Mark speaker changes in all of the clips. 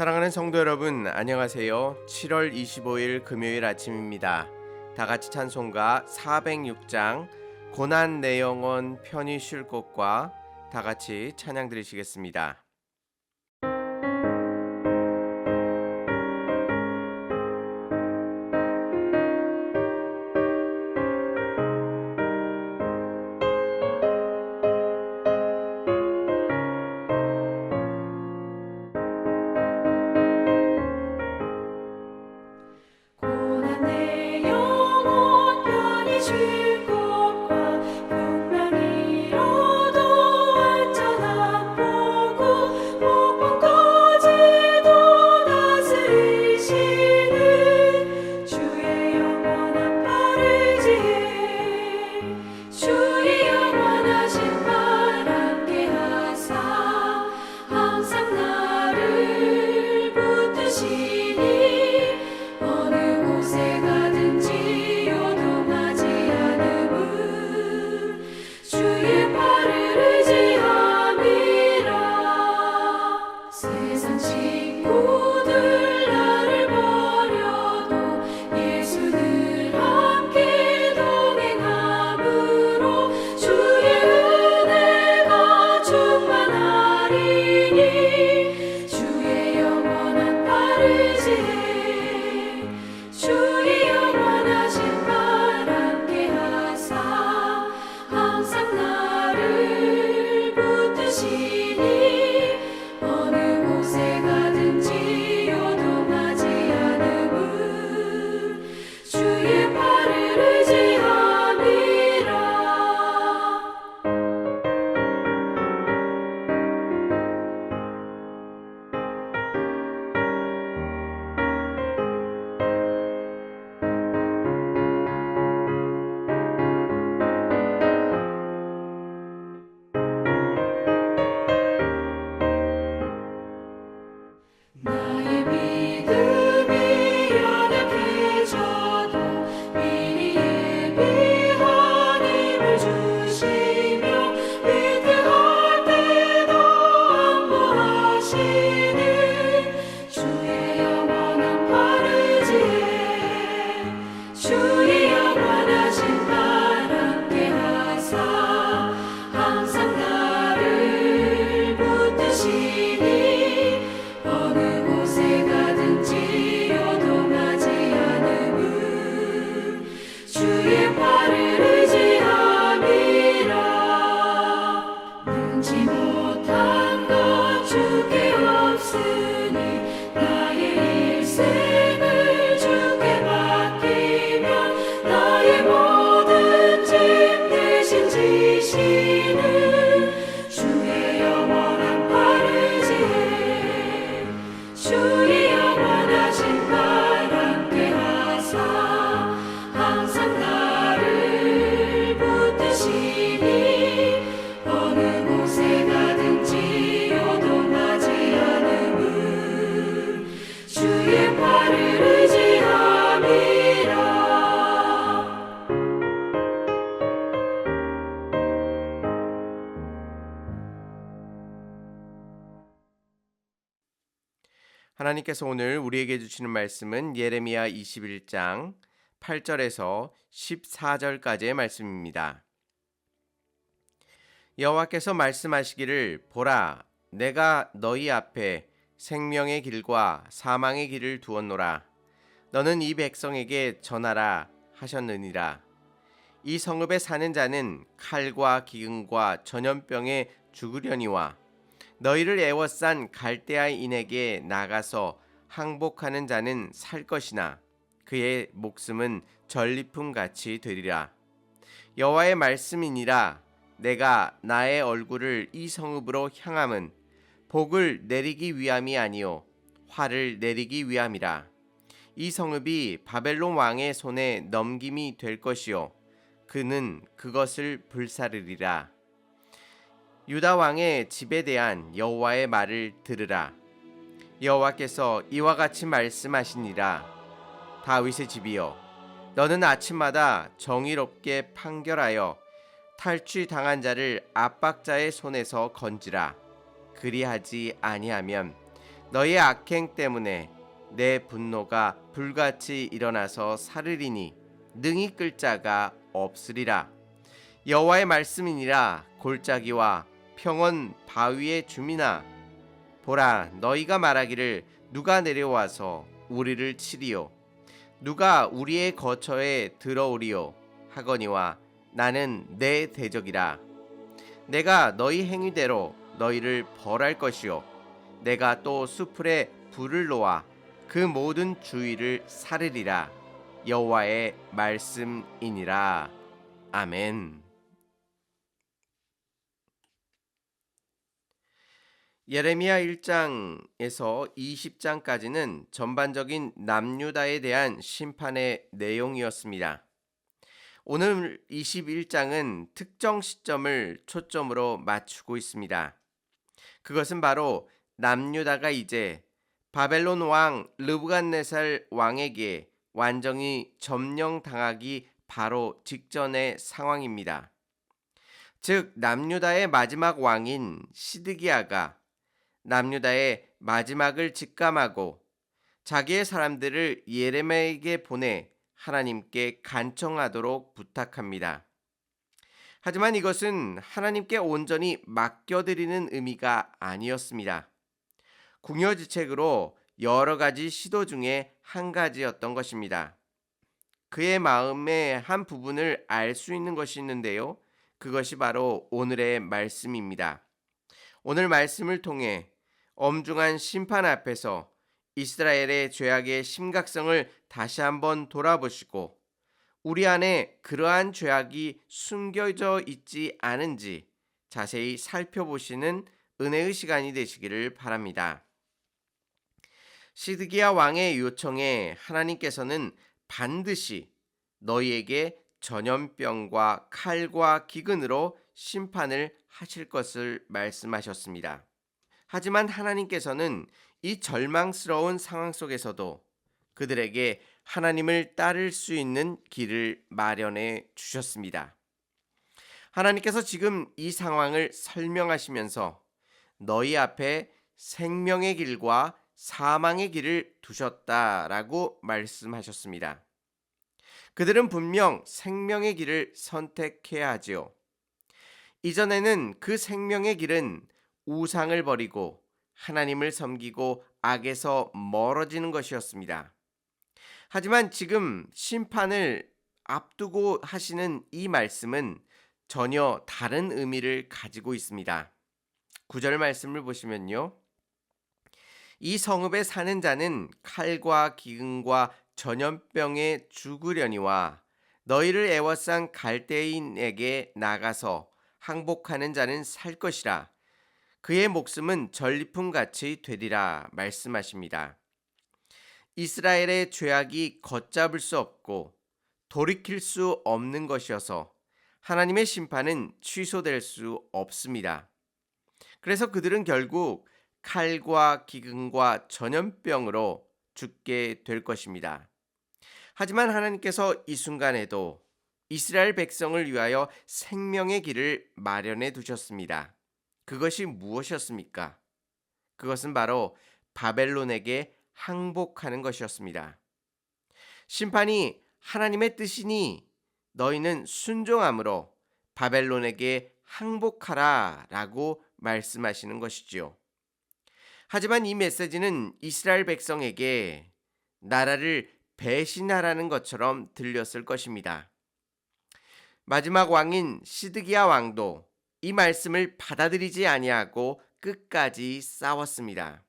Speaker 1: 사랑하는 성도 여러분, 안녕하세요. 7월 25일 금요일 아침입니다. 다 같이 찬송가 406장 고난 내 영혼 편히 쉴 곳과 다 같이 찬양 드리시겠습니다. 하나님께서 오늘 우리에게 주시는 말씀은 예레미야 21장 8절에서 14절까지의 말씀입니다. 여호와께서 말씀하시기를 보라 내가 너희 앞에 생명의 길과 사망의 길을 두었노라 너는 이 백성에게 전하라 하셨느니라 이 성읍에 사는 자는 칼과 기근과 전염병에 죽으려니와 너희를 애워싼 갈대아인에게 나가서 항복하는 자는 살 것이나 그의 목숨은 전리품 같이 되리라. 여호와의 말씀이니라 내가 나의 얼굴을 이 성읍으로 향함은 복을 내리기 위함이 아니요 화를 내리기 위함이라. 이 성읍이 바벨론 왕의 손에 넘김이 될 것이요 그는 그것을 불사르리라. 유다 왕의 집에 대한 여호와의 말을 들으라. 여호와께서 이와 같이 말씀하시니라. 다윗의 집이여, 너는 아침마다 정의롭게 판결하여 탈취 당한 자를 압박자의 손에서 건지라. 그리하지 아니하면
Speaker 2: 너희 악행 때문에 내 분노가 불같이 일어나서 사르리니 능히 끌 자가 없으리라 여호와의 말씀이니라 골짜기와 평원 바위의 주민아 보라 너희가 말하기를 누가 내려와서 우리를 치리요? 누가 우리의 거처에 들어오리요? 하거니와 나는 내 대적이라. 내가 너희 행위대로 너희를 벌할 것이요. 내가 또 수풀에 불을 놓아 그 모든 주위를 사르리라. 여호와의 말씀이니라. 아멘. 예레미야 1장에서 20장까지는 전반적인 남유다에 대한 심판의 내용이었습니다. 오늘 21장은 특정 시점을 초점으로 맞추고 있습니다. 그것은 바로 남유다가 이제 바벨론 왕 르브간네살 왕에게 완전히 점령당하기 바로 직전의 상황입니다. 즉 남유다의 마지막 왕인 시드기야가 남유다의 마지막을 직감하고 자기의 사람들을 예레미야에게 보내 하나님께 간청하도록 부탁합니다. 하지만 이것은 하나님께 온전히 맡겨드리는 의미가 아니었습니다. 궁여지책으로 여러 가지 시도 중에 한 가지였던 것입니다. 그의 마음의 한 부분을 알 수 있는 것이 있는데요. 그것이 바로 오늘의 말씀입니다. 오늘 말씀을 통해 엄중한 심판 앞에서 이스라엘의 죄악의 심각성을 다시 한번 돌아보시고 우리 안에 그러한 죄악이 숨겨져 있지 않은지 자세히 살펴보시는 은혜의 시간이 되시기를 바랍니다. 시드기야 왕의 요청에 하나님께서는 반드시 너희에게 전염병과 칼과 기근으로 심판을 하실 것을 말씀하셨습니다. 하지만 하나님께서는 이 절망스러운 상황 속에서도 그들에게 하나님을 따를 수 있는 길을 마련해 주셨습니다. 하나님께서 지금 이 상황을 설명하시면서 너희 앞에 생명의 길과 사망의 길을 두셨다라고 말씀하셨습니다. 그들은 분명 생명의 길을 선택해야 하지요. 이전에는 그 생명의 길은 우상을 버리고 하나님을 섬기고 악에서 멀어지는 것이었습니다. 하지만 지금 심판을 앞두고 하시는 이 말씀은 전혀 다른 의미를 가지고 있습니다. 구절 말씀을 보시면요. 이 성읍에 사는 자는 칼과 기근과 전염병에 죽으려니와 너희를 애워싼 갈대인에게 나가서 항복하는 자는 살 것이라 그의 목숨은 전리품 같이 되리라 말씀하십니다. 이스라엘의 죄악이 걷잡을 수 없고 돌이킬 수 없는 것이어서 하나님의 심판은 취소될 수 없습니다. 그래서 그들은 결국 칼과 기근과 전염병으로 죽게 될 것입니다. 하지만 하나님께서 이 순간에도 이스라엘 백성을 위하여 생명의 길을 마련해 두셨습니다. 그것이 무엇이었습니까? 그것은 바로 바벨론에게 항복하는 것이었습니다. 심판이 하나님의 뜻이니 너희는 순종함으로 바벨론에게 항복하라 라고 말씀하시는 것이지요. 하지만 이 메시지는 이스라엘 백성에게 나라를 배신하라는 것처럼 들렸을 것입니다. 마지막 왕인 시드기야 왕도 이 말씀을 받아들이지 아니하고 끝까지 싸웠습니다.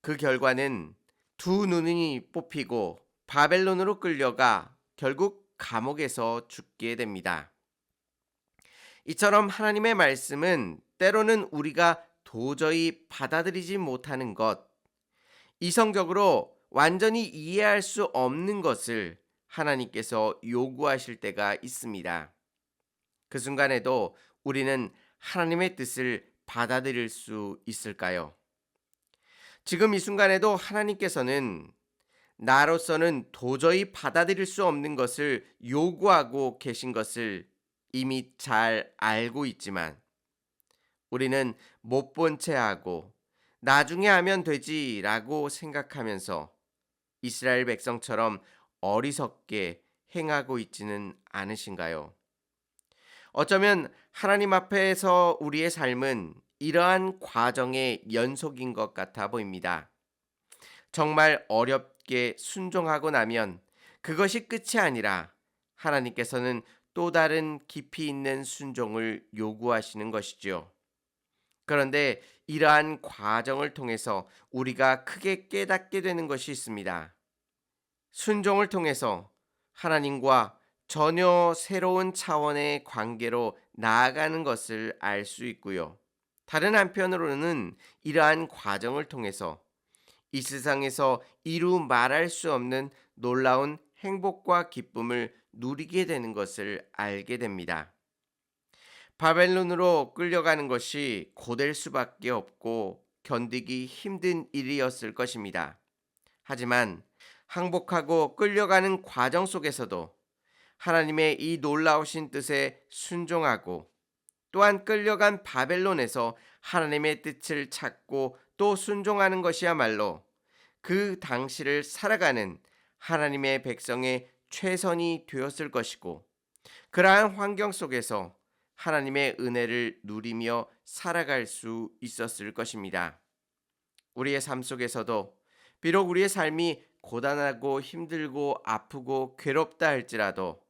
Speaker 2: 그 결과는 두 눈이 뽑히고 바벨론으로 끌려가 결국 감옥에서 죽게 됩니다. 이처럼 하나님의 말씀은 때로는 우리가 도저히 받아들이지 못하는 것, 이성적으로 완전히 이해할 수 없는 것을 하나님께서 요구하실 때가 있습니다. 그 순간에도 우리는 하나님의 뜻을 받아들일 수 있을까요? 지금 이 순간에도 하나님께서는 나로서는 도저히 받아들일 수 없는 것을 요구하고 계신 것을 이미 잘 알고 있지만 우리는 못 본 채 하고 나중에 하면 되지라고 생각하면서 이스라엘 백성처럼 어리석게 행하고 있지는 않으신가요? 어쩌면 하나님 앞에서 우리의 삶은 이러한 과정의 연속인 것 같아 보입니다. 정말 어렵게 순종하고 나면 그것이 끝이 아니라 하나님께서는 또 다른 깊이 있는 순종을 요구하시는 것이죠. 그런데 이러한 과정을 통해서 우리가 크게 깨닫게 되는 것이 있습니다. 순종을 통해서 하나님과 전혀 새로운 차원의 관계로 나아가는 것을 알 수 있고요. 다른 한편으로는 이러한 과정을 통해서 이 세상에서 이루 말할 수 없는 놀라운 행복과 기쁨을 누리게 되는 것을 알게 됩니다. 바벨론으로 끌려가는 것이 고될 수밖에 없고 견디기 힘든 일이었을 것입니다. 하지만 항복하고 끌려가는 과정 속에서도 하나님의 이 놀라우신 뜻에 순종하고 또한 끌려간 바벨론에서 하나님의 뜻을 찾고 또 순종하는 것이야말로 그 당시를 살아가는 하나님의 백성의 최선이 되었을 것이고 그러한 환경 속에서 하나님의 은혜를 누리며 살아갈 수 있었을 것입니다. 우리의 삶 속에서도 비록 우리의 삶이 고단하고 힘들고 아프고 괴롭다 할지라도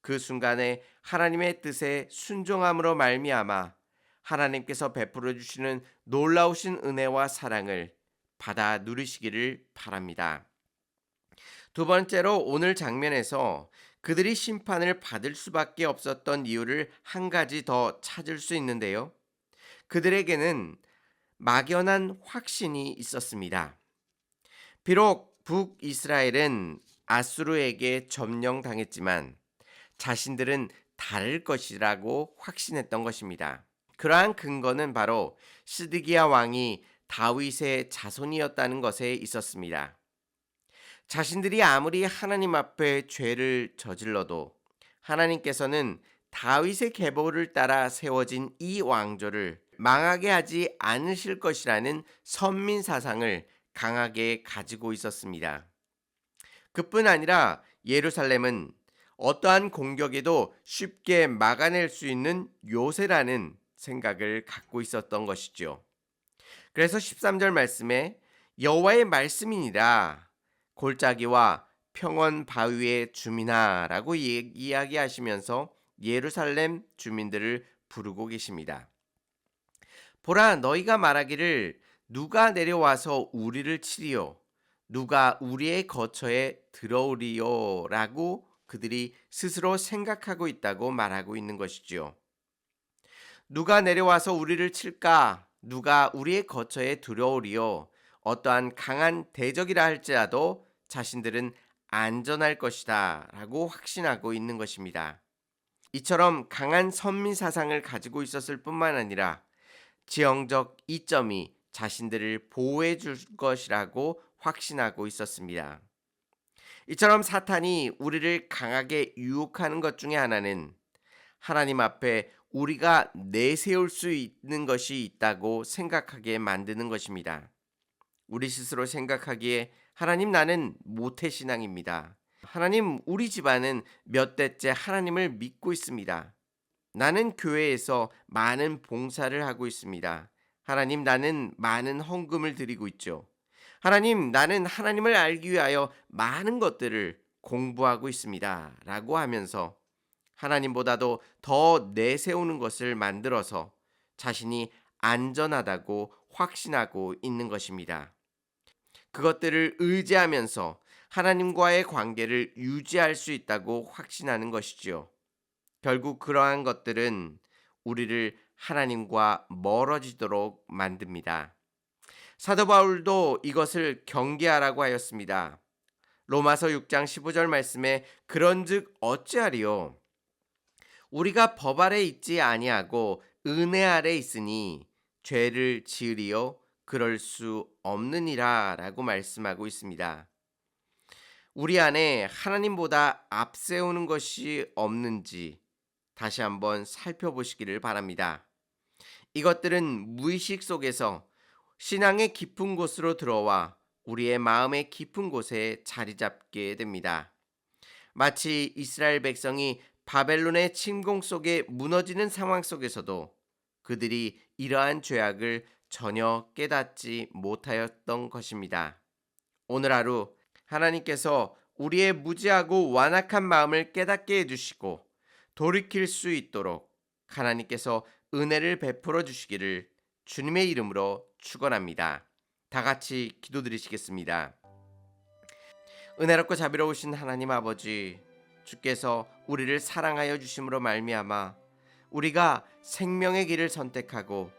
Speaker 2: 그 순간에 하나님의 뜻에 순종함으로 말미암아 하나님께서 베풀어 주시는 놀라우신 은혜와 사랑을 받아 누리시기를 바랍니다. 두 번째로 오늘 장면에서 그들이 심판을 받을 수밖에 없었던 이유를 한 가지 더 찾을 수 있는데요. 그들에게는 막연한 확신이 있었습니다. 비록 북이스라엘은 아수르에게 점령당했지만 자신들은 다를 것이라고 확신했던 것입니다. 그러한 근거는 바로 시드기야 왕이 다윗의 자손이었다는 것에 있었습니다. 자신들이 아무리 하나님 앞에 죄를 저질러도 하나님께서는 다윗의 계보를 따라 세워진 이 왕조를 망하게 하지 않으실 것이라는 선민 사상을 강하게 가지고 있었습니다. 그뿐 아니라 예루살렘은 어떠한 공격에도 쉽게 막아낼 수 있는 요새라는 생각을 갖고 있었던 것이죠. 그래서 13절 말씀에 여호와의 말씀이니라 골짜기와 평원 바위의 주민아라고 이야기하시면서 예루살렘 주민들을 부르고 계십니다. 보라 너희가 말하기를 누가 내려와서 우리를 치리요 누가 우리의 거처에 들어오리요라고 그들이 스스로 생각하고 있다고 말하고 있는 것이지요. 누가 내려와서 우리를 칠까? 누가 우리의 거처에 들어오리요? 어떠한 강한 대적이라 할지라도 자신들은 안전할 것이다 라고 확신하고 있는 것입니다. 이처럼 강한 선민 사상을 가지고 있었을 뿐만 아니라 지형적 이점이 자신들을 보호해 줄 것이라고 확신하고 있었습니다. 이처럼 사탄이 우리를 강하게 유혹하는 것 중에 하나는 하나님 앞에 우리가 내세울 수 있는 것이 있다고 생각하게 만드는 것입니다. 우리 스스로 생각하기에 하나님 나는 모태 신앙입니다. 하나님 우리 집안은 몇 대째 하나님을 믿고 있습니다. 나는 교회에서 많은 봉사를 하고 있습니다. 하나님 나는 많은 헌금을 드리고 있죠. 하나님 나는 하나님을 알기 위하여 많은 것들을 공부하고 있습니다. 라고 하면서 하나님보다도 더 내세우는 것을 만들어서 자신이 안전하다고 확신하고 있는 것입니다. 그것들을 의지하면서 하나님과의 관계를 유지할 수 있다고 확신하는 것이지요. 결국 그러한 것들은 우리를 하나님과 멀어지도록 만듭니다. 사도 바울도 이것을 경계하라고 하였습니다. 로마서 6장 15절 말씀에 그런즉 어찌하리요 우리가 법 아래 있지 아니하고 은혜 아래 있으니 죄를 지으리요 그럴 수 없느니라라고 말씀하고 있습니다. 우리 안에 하나님보다 앞세우는 것이 없는지 다시 한번 살펴보시기를 바랍니다. 이것들은 무의식 속에서 신앙의 깊은 곳으로 들어와 우리의 마음의 깊은 곳에 자리 잡게 됩니다. 마치 이스라엘 백성이 바벨론의 침공 속에 무너지는 상황 속에서도 그들이 이러한 죄악을 전혀 깨닫지 못하였던 것입니다. 오늘 하루 하나님께서 우리의 무지하고 완악한 마음을 깨닫게 해주시고 돌이킬 수 있도록 하나님께서 은혜를 베풀어 주시기를 주님의 이름으로 축원합니다. 다 같이 기도드리시겠습니다. 은혜롭고 자비로우신 하나님 아버지 주께서 우리를 사랑하여 주심으로 말미암아 우리가 생명의 길을 선택하고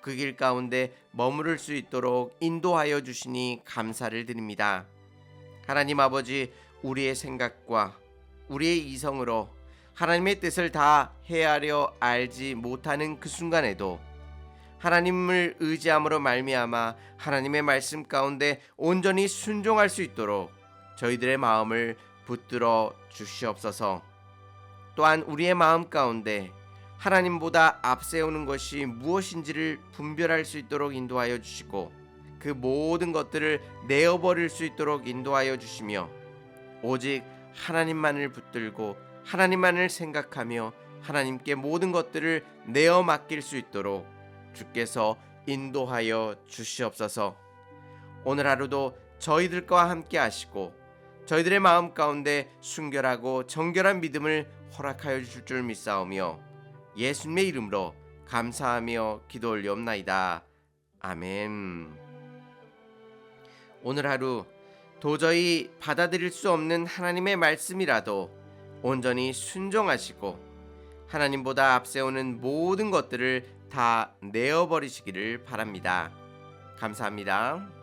Speaker 2: 그 길 가운데 머무를 수 있도록 인도하여 주시니 감사를 드립니다. 하나님 아버지 우리의 생각과 우리의 이성으로 하나님의 뜻을 다 헤아려 알지 못하는 그 순간에도 하나님을 의지함으로 말미암아 하나님의 말씀 가운데 온전히 순종할 수 있도록 저희들의 마음을 붙들어 주시옵소서. 또한 우리의 마음 가운데 하나님보다 앞세우는 것이 무엇인지를 분별할 수 있도록 인도하여 주시고 그 모든 것들을 내어버릴 수 있도록 인도하여 주시며 오직 하나님만을 붙들고 하나님만을 생각하며 하나님께 모든 것들을 내어 맡길 수 있도록 주께서 인도하여 주시옵소서. 오늘 하루도 저희들과 함께 하시고 저희들의 마음 가운데 순결하고 정결한 믿음을 허락하여 주실 줄 믿사오며 예수님의 이름으로 감사하며 기도 올리옵나이다. 아멘. 오늘 하루 도저히 받아들일 수 없는 하나님의 말씀이라도 온전히 순종하시고 하나님보다 앞세우는 모든 것들을 다 내어버리시기를 바랍니다. 감사합니다.